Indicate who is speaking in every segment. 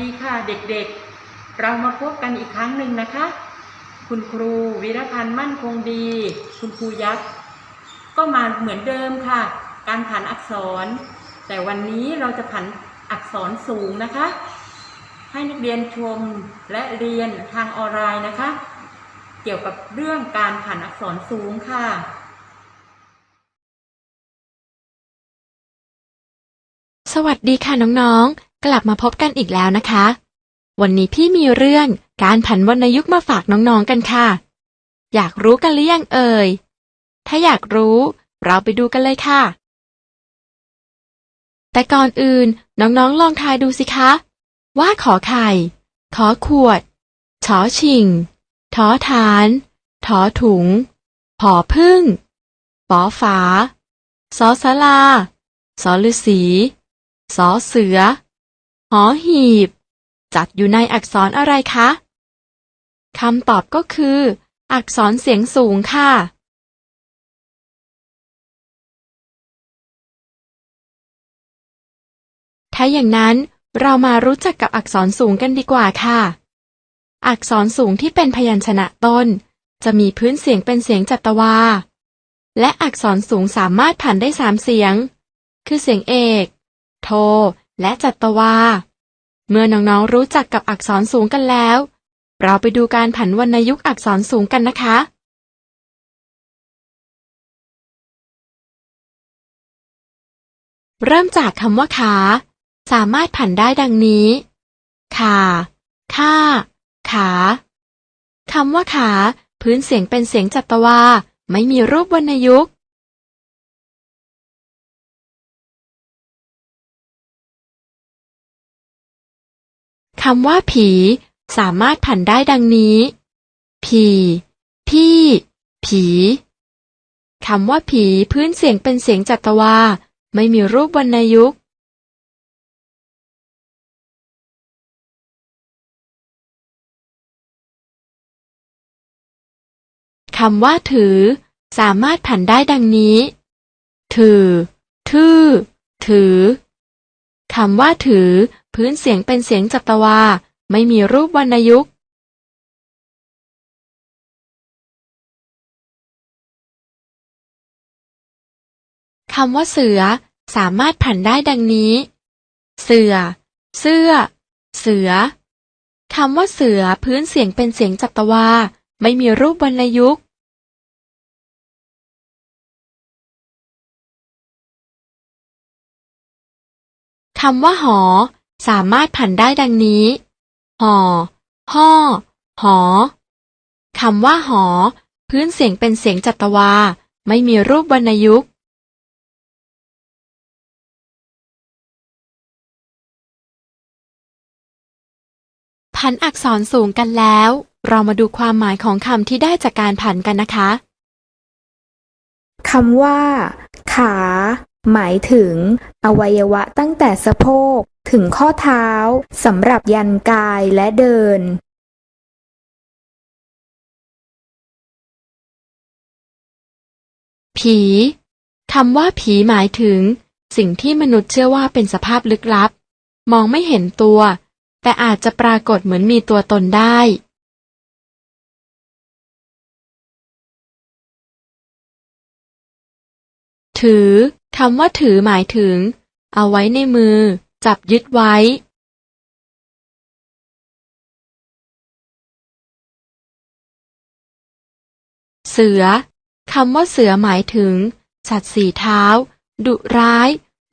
Speaker 1: ดีค่ะเด็กๆ เรามาพบกันอีกครั้งหนึ่งนะคะ คุณครูวีรพันธ์มั่นคงดี คุณครูยักษ์ก็มาเหมือนเดิมค่ะ การผันอักษร แต่วันนี้เราจะผันอักษรสูงนะคะ ให้นักเรียนชมและเรียนทางออนไลน์นะคะ เกี่ยวกับเรื่องการผันอักษรสูงค่ะ
Speaker 2: สวัสดีค่ะน้องๆ กลับมาพบกันอีกแล้วนะคะ วันนี้พี่มีเรื่องการผันวรรณยุกต์มาฝากน้องๆกันค่ะ อยากรู้กันหรือยังเอ่ย ถ้าอยากรู้ เราไปดูกันเลยค่ะ แต่ก่อนอื่นน้องๆลองทายดูสิคะ ว่าขอไข่ ขอขวด ชอชิงทอฐานทอถุง ผอพึ่ง ปอฝา สอสลา สอฤาษีสอเสือ หอหีบ จัดอยู่ในอักษรอะไรคะคำตอบก็คือ อักษรเสียงสูงค่ะ ถ้าอย่างนั้นเรามารู้จักกับอักษรสูงกันดีกว่าค่ะ อักษรสูงที่เป็นพยัญชนะต้น จะมีพื้นเสียงเป็นเสียงจัตวา และอักษรสูงสามารถผันได้สามเสียง คือเสียงเอก โท และจัตวา เมื่อน้องๆรู้จักกับอักษรสูงกันแล้ว เราไปดูการผันวรรณยุกต์อักษรสูงกันนะคะ เริ่มจากคำว่าขา สามารถผันได้ดังนี้ขาค่า ขาคำว่าขา พื้นเสียงเป็นเสียงจัตวา ไม่มีรูปวรรณยุกต์ คำว่าผี สามารถผันได้ดังนี้ ผี พี่ ผีคำว่าผีพื้นเสียงเป็นเสียงจัตวา ไม่มีรูปวรรณยุกต์คำว่าถือ สามารถผันได้ดังนี้ ถือ ทื่อ ถือ คำว่าถือ พื้นเสียงเป็นเสียงจัตวา ไม่มีรูปวรรณยุกต์ คำว่าเสือ สามารถผันได้ดังนี้ เสือ เสื้อ เสือ คำว่าเสือพื้นเสียงเป็นเสียงจัตวา ไม่มีรูปวรรณยุกต์ คำว่าหอ สามารถผันได้ดังนี้หอห่อ หอคำว่าหอ พื้นเสียงเป็นเสียงจัตวา ไม่มีรูปวรรณยุกต์ผันอักษรสูงกันแล้ว เรามาดูความหมายของคำที่ได้จากการผันกันนะคะ
Speaker 3: คำว่า ขา หมายถึง อวัยวะตั้งแต่สะโพกถึงข้อเท้าสำหรับยันกายและเดิน
Speaker 2: ผีคำว่าผีหมายถึง สิ่งที่มนุษย์เชื่อว่าเป็นสภาพลึกลับ มองไม่เห็นตัว แต่อาจจะปรากฏเหมือนมีตัวตนได้ ถือ คำว่าถือหมายถึง เอาไว้ในมือ จับยึดไว้ เสือคำว่าเสือหมายถึง สัตว์สี่เท้า ดุร้าย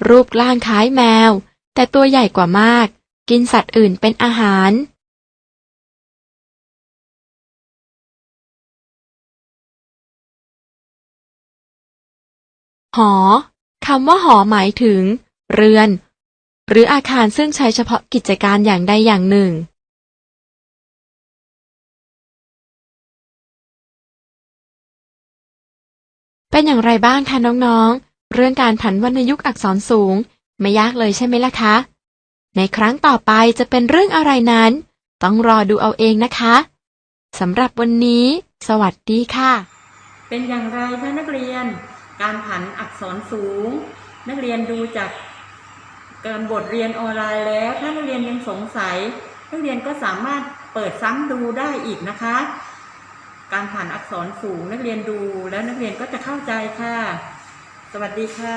Speaker 2: รูปร่างคล้ายแมว แต่ตัวใหญ่กว่ามาก กินสัตว์อื่นเป็นอาหาร หอ คำว่าหอหมายถึง เรือน หรืออาคารซึ่งใช้เฉพาะกิจการอย่างใดอย่างหนึ่ง เป็นอย่างไรบ้างคะน้องๆ เรื่องการผันวรรณยุกต์อักษรสูง ไม่ยากเลยใช่ไหมล่ะคะ ในครั้งต่อไปจะเป็นเรื่องอะไรนั้น ต้องรอดูเอาเองนะคะสำหรับวันนี้ สวัสดีค่ะ
Speaker 1: เป็นอย่างไรคะนักเรียน การผันอักษรสูง นักเรียนดูจากการบทเรียนออนไลน์แล้ว ถ้านักเรียนยังสงสัย นักเรียนก็สามารถเปิดซ้ำดูได้อีกนะคะ การผ่านอักษรสูงนักเรียนดูแล้วนักเรียนก็จะเข้าใจค่ะ สวัสดีค่ะ